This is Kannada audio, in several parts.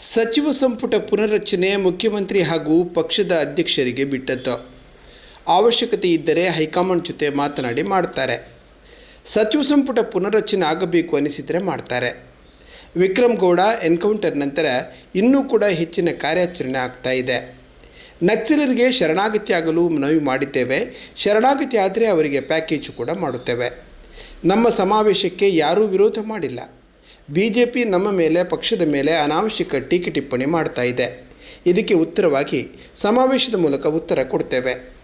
ಸಚಿವ ಸಂಪುಟ ಪುನರ್ರಚನೆ ಮುಖ್ಯಮಂತ್ರಿ ಹಾಗೂ ಪಕ್ಷದ ಅಧ್ಯಕ್ಷರಿಗೆ ಬಿಟ್ಟದ್ದು. ಅವಶ್ಯಕತೆ ಇದ್ದರೆ ಹೈಕಮಾಂಡ್ ಜೊತೆ ಮಾತನಾಡಿ ಮಾಡ್ತಾರೆ. ಸಚಿವ ಸಂಪುಟ ಪುನರ್ರಚನೆ ಆಗಬೇಕು ಅನಿಸಿದರೆ ಮಾಡ್ತಾರೆ. ವಿಕ್ರಮ್ ಗೌಡ ಎನ್ಕೌಂಟರ್ ನಂತರ ಇನ್ನೂ ಕೂಡ ಹೆಚ್ಚಿನ ಕಾರ್ಯಾಚರಣೆ ಆಗ್ತಾ ಇದೆ. ನಕ್ಸಲರಿಗೆ ಶರಣಾಗತಿ ಆಗಲು ಮನವಿ ಮಾಡಿದ್ದೇವೆ. ಶರಣಾಗತಿ ಆದರೆ ಅವರಿಗೆ ಪ್ಯಾಕೇಜ್ ಕೂಡ ಮಾಡುತ್ತೇವೆ. ನಮ್ಮ ಸಮಾವೇಶಕ್ಕೆ ಯಾರೂ ವಿರೋಧ ಮಾಡಿಲ್ಲ. ಬಿ ಜೆ ಪಿ ನಮ್ಮ ಮೇಲೆ, ಪಕ್ಷದ ಮೇಲೆ ಅನಾವಶ್ಯಕ ಟೀಕೆ ಟಿಪ್ಪಣಿ ಮಾಡ್ತಾ ಇದೆ. ಇದಕ್ಕೆ ಉತ್ತರವಾಗಿ ಸಮಾವೇಶದ ಮೂಲಕ ಉತ್ತರ ಕೊಡ್ತೇವೆ.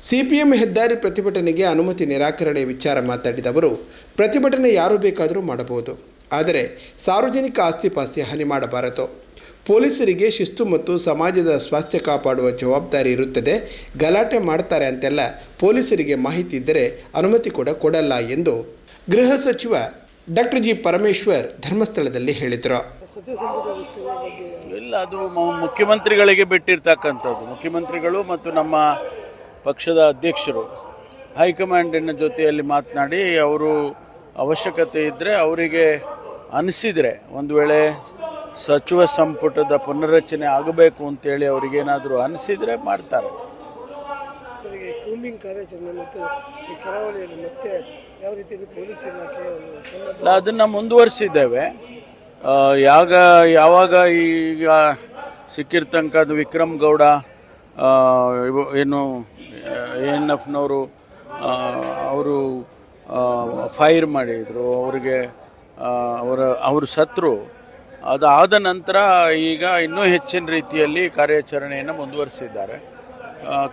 ಸಿ ಪಿ ಎಂ ಹೆದ್ದಾರಿ ಪ್ರತಿಭಟನೆಗೆ ಅನುಮತಿ ನಿರಾಕರಣೆ ವಿಚಾರ ಮಾತಾಡಿದ ಅವರು, ಪ್ರತಿಭಟನೆ ಯಾರು ಬೇಕಾದರೂ ಮಾಡಬಹುದು. ಆದರೆ ಸಾರ್ವಜನಿಕ ಆಸ್ತಿಪಾಸ್ತಿ ಹಾನಿ ಮಾಡಬಾರದು. ಪೊಲೀಸರಿಗೆ ಶಿಸ್ತು ಮತ್ತು ಸಮಾಜದ ಸ್ವಾಸ್ಥ್ಯ ಕಾಪಾಡುವ ಜವಾಬ್ದಾರಿ ಇರುತ್ತದೆ. ಗಲಾಟೆ ಮಾಡ್ತಾರೆ ಅಂತೆಲ್ಲ ಪೊಲೀಸರಿಗೆ ಮಾಹಿತಿ ಇದ್ದರೆ ಅನುಮತಿ ಕೂಡ ಕೊಡಲ್ಲ ಎಂದು ಗೃಹ ಸಚಿವ ಡಾಕ್ಟರ್ ಜಿ ಪರಮೇಶ್ವರ್ ಧರ್ಮಸ್ಥಳದಲ್ಲಿ ಹೇಳಿದರು. ಇಲ್ಲ ಅದು ಮುಖ್ಯಮಂತ್ರಿಗಳಿಗೆ ಬಿಟ್ಟಿರ್ತಕ್ಕಂಥದ್ದು. ಮುಖ್ಯಮಂತ್ರಿಗಳು ಮತ್ತು ನಮ್ಮ ಪಕ್ಷದ ಅಧ್ಯಕ್ಷರು. ಹೈಕಮಾಂಡಿನ ಜೊತೆಯಲ್ಲಿ ಮಾತನಾಡಿ ಅವರು ಅವಶ್ಯಕತೆ ಇದ್ದರೆ ಅವರಿಗೆ ಅನಿಸಿದರೆ ಒಂದು ವೇಳೆ ಸಚಿವ ಸಂಪುಟದ ಪುನರ್ರಚನೆ ಆಗಬೇಕು ಅಂತೇಳಿ ಅವರಿಗೇನಾದರೂ ಅನಿಸಿದರೆ ಮಾಡ್ತಾರೆ. ಕೂಂಬಿಂಗ್ ಕಾರ್ಯಾಚರಣೆ ಮತ್ತು ಈ ಕರಾವಳಿಯಲ್ಲಿ ಮತ್ತೆ ಯಾವ ರೀತಿಯಲ್ಲಿ ಪೊಲೀಸ್ ಇಲಾಖೆ ಸನ್ನದ್ಧ ಅದನ್ನು ಮುಂದುವರಿಸಿದ್ದೇವೆ. ಯಾವಾಗ ಯಾವಾಗ ಈಗ ಸಿಕ್ಕಿರ್ತಂಕದ್ದು ವಿಕ್ರಮ್ ಗೌಡ ಏನು, ಎ ಎನ್ ಎಫ್ನವರು ಅವರು ಫೈರ್ ಮಾಡಿದರು. ಅವರಿಗೆ ಅವರ, ಅವರು ಸತ್ರು ಅದಾದ ನಂತರ ಈಗ ಇನ್ನೂ ಹೆಚ್ಚಿನ ರೀತಿಯಲ್ಲಿ ಕಾರ್ಯಾಚರಣೆಯನ್ನು ಮುಂದುವರಿಸಿದ್ದಾರೆ.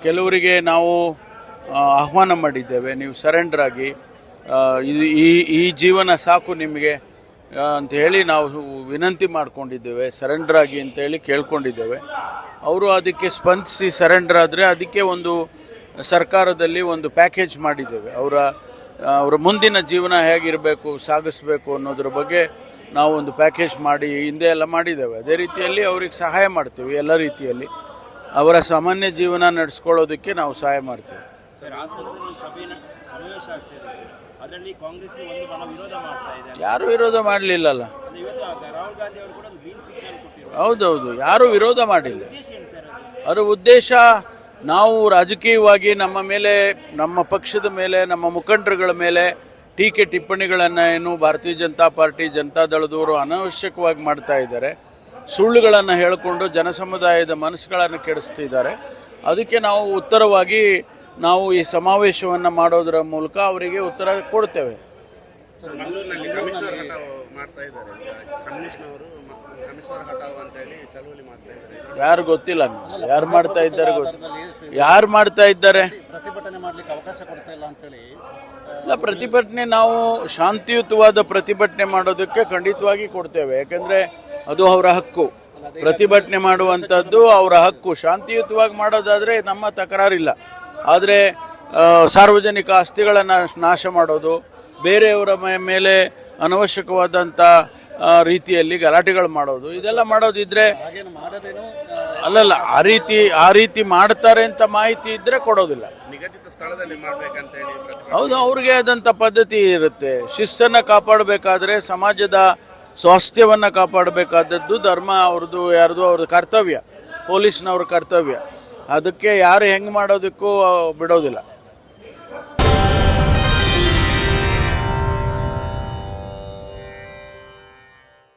ಕೆಲವರಿಗೆ ನಾವು ಆಹ್ವಾನ ಮಾಡಿದ್ದೇವೆ. ನೀವು ಸರೆಂಡರ್ ಆಗಿ ಈ ಈ ಜೀವನ ಸಾಕು ನಿಮಗೆ ಅಂತ ಹೇಳಿ ನಾವು ವಿನಂತಿ ಮಾಡಿಕೊಂಡಿದ್ದೇವೆ. ಸರೆಂಡರ್ ಆಗಿ ಅಂತ ಹೇಳಿ ಕೇಳ್ಕೊಂಡಿದ್ದೇವೆ. ಅವರು ಅದಕ್ಕೆ ಸ್ಪಂದಿಸಿ ಸರೆಂಡರ್ ಆದರೆ ಅದಕ್ಕೆ ಒಂದು ಸರ್ಕಾರದಲ್ಲಿ ಒಂದು ಪ್ಯಾಕೇಜ್ ಮಾಡಿದ್ದೇವೆ. ಅವರ ಅವರ ಮುಂದಿನ ಜೀವನ ಹೇಗಿರಬೇಕು, ಸಾಗಿಸ್ಬೇಕು ಅನ್ನೋದ್ರ ಬಗ್ಗೆ ನಾವು ಒಂದು ಪ್ಯಾಕೇಜ್ ಮಾಡಿ ಹಿಂದೆ ಎಲ್ಲ ಮಾಡಿದ್ದೇವೆ. ಅದೇ ರೀತಿಯಲ್ಲಿ ಅವ್ರಿಗೆ ಸಹಾಯ ಮಾಡ್ತೀವಿ, ಎಲ್ಲ ರೀತಿಯಲ್ಲಿ. ಅವರ ಸಾಮಾನ್ಯ ಜೀವನ ನಡೆಸ್ಕೊಳ್ಳೋದಕ್ಕೆ ನಾವು ಸಹಾಯ ಮಾಡ್ತೀವಿ. ಸರ್ ಹಾಸನದಲ್ಲಿ ಒಂದು ಸಭೆನ ಸಮಾವೇಶ ಆಗ್ತಾ ಇದೆ ಸರ್. ಅದರಲ್ಲಿ ಕಾಂಗ್ರೆಸ್ ಒಂದು ಬಲ ವಿರೋಧ ಮಾಡ್ತಾ ಇದೆ ಯಾರು ವಿರೋಧ ಮಾಡಲಿಲ್ಲಲ್ಲ. ಅಂದ್ರೆ ಇವತ್ತು ಆ ರಾಹುಲ್ ಗಾಂಧಿ ಅವರು ಕೂಡ ಒಂದು ಗ್ರೀನ್ ಸಿಗ್ನಲ್ ಕೊಟ್ಟಿರೋ ಹೌದೌದು ಯಾರು ವಿರೋಧ ಮಾಡಿಲ್ಲ. ಉದ್ದೇಶ ಏನು ಸರ್ ಅದು? ಅದರ ಉದ್ದೇಶ ನಾವು ರಾಜಕೀಯವಾಗಿ ನಮ್ಮ ಮೇಲೆ ನಮ್ಮ ಪಕ್ಷದ ಮೇಲೆ ನಮ್ಮ ಮುಖಂಡರುಗಳ ಮೇಲೆ ಟೀಕೆ ಟಿಪ್ಪಣಿಗಳನ್ನು ಏನು ಭಾರತೀಯ ಜನತಾ ಪಾರ್ಟಿ ಜನತಾದಳದವರು ಅನಾವಶ್ಯಕವಾಗಿ ಮಾಡ್ತಾ ಇದ್ದಾರೆ. ಸುಳ್ಳುಗಳನ್ನು ಹೇಳಿಕೊಂಡು ಜನಸಮುದಾಯದ ಮನಸ್ಸುಗಳನ್ನು ಕೆಡಿಸ್ತಿದ್ದಾರೆ. ಅದಕ್ಕೆ ನಾವು ಉತ್ತರವಾಗಿ ನಾವು ಈ ಸಮಾವೇಶವನ್ನು ಮಾಡೋದರ ಮೂಲಕ ಅವರಿಗೆ ಉತ್ತರ ಕೊಡ್ತೇವೆ. ಮಂಗಳೂರಿನಲ್ಲಿ ಕಮಿಷನರ್ ಹಠಾವ್ ಮಾಡ್ತಾ ಇದ್ದಾರೆ. ಕಮಿಷನರ್ ಕಮಿಷನರ್ ಹಠಾವ್ ಅಂತ ಹೇಳಿ ಚಳವಳಿ ಮಾಡ್ತಾ ಇದ್ದಾರೆ. ಯಾರು ಗೊತ್ತಿಲ್ಲ ಯಾರು ಮಾಡ್ತಾ ಇದ್ದಾರೆ ಗೊತ್ತಿಲ್ಲ ಯಾರು ಮಾಡ್ತಾ ಇದ್ದಾರೆ? ಪ್ರತಿಭಟನೆ ಮಾಡ್ಲಿಕ್ಕೆ ಅವಕಾಶ ಕೊಡ್ತಾ ಇಲ್ಲ ಅಂತ ಹೇಳಿ ಇಲ್ಲ ಪ್ರತಿಭಟನೆ ನಾವು ಶಾಂತಿಯುತವಾದ ಪ್ರತಿಭಟನೆ ಮಾಡೋದಕ್ಕೆ ಖಂಡಿತವಾಗಿ ಕೊಡ್ತೇವೆ. ಯಾಕಂದ್ರೆ ಅದು ಅವರ ಹಕ್ಕು. ಪ್ರತಿಭಟನೆ ಮಾಡುವಂಥದ್ದು ಅವರ ಹಕ್ಕು. ಶಾಂತಿಯುತವಾಗಿ ಮಾಡೋದಾದ್ರೆ ನಮ್ಮ ತಕರಾರಿಲ್ಲ. ಆದರೆ ಸಾರ್ವಜನಿಕ ಆಸ್ತಿಗಳನ್ನು ನಾಶ ಮಾಡೋದು ಬೇರೆಯವರ ಮೇಲೆ ಅನವಶ್ಯಕವಾದಂಥ ರೀತಿಯಲ್ಲಿ ಗಲಾಟೆಗಳು ಮಾಡೋದು ಇದೆಲ್ಲ ಮಾಡೋದಿದ್ರೆ ಅಲ್ಲಲ್ಲ ಆ ರೀತಿ ಆ ರೀತಿ ಮಾಡ್ತಾರೆ ಅಂತ ಮಾಹಿತಿ ಇದ್ದರೆ ಕೊಡೋದಿಲ್ಲ. ನಿಗದಿತ ಸ್ಥಳದಲ್ಲಿ ಮಾಡಬೇಕಂತ ಹೇಳಿ ಹೌದು ಅವ್ರಿಗೆ ಆದಂಥ ಪದ್ಧತಿ ಇರುತ್ತೆ. ಶಿಸ್ತನ್ನು ಕಾಪಾಡಬೇಕಾದ್ರೆ ಸಮಾಜದ ಸ್ವಾಸ್ಥ್ಯವನ್ನು ಕಾಪಾಡಬೇಕಾದದ್ದು ಧರ್ಮ ಅವ್ರದ್ದು ಯಾರ್ದು ಅವ್ರದ್ದು ಕರ್ತವ್ಯ ಪೊಲೀಸ್ನವ್ರ ಕರ್ತವ್ಯ. ಅದಕ್ಕೆ ಯಾರು ಹೆಂಗೆ ಮಾಡೋದಕ್ಕೂ ಬಿಡೋದಿಲ್ಲ.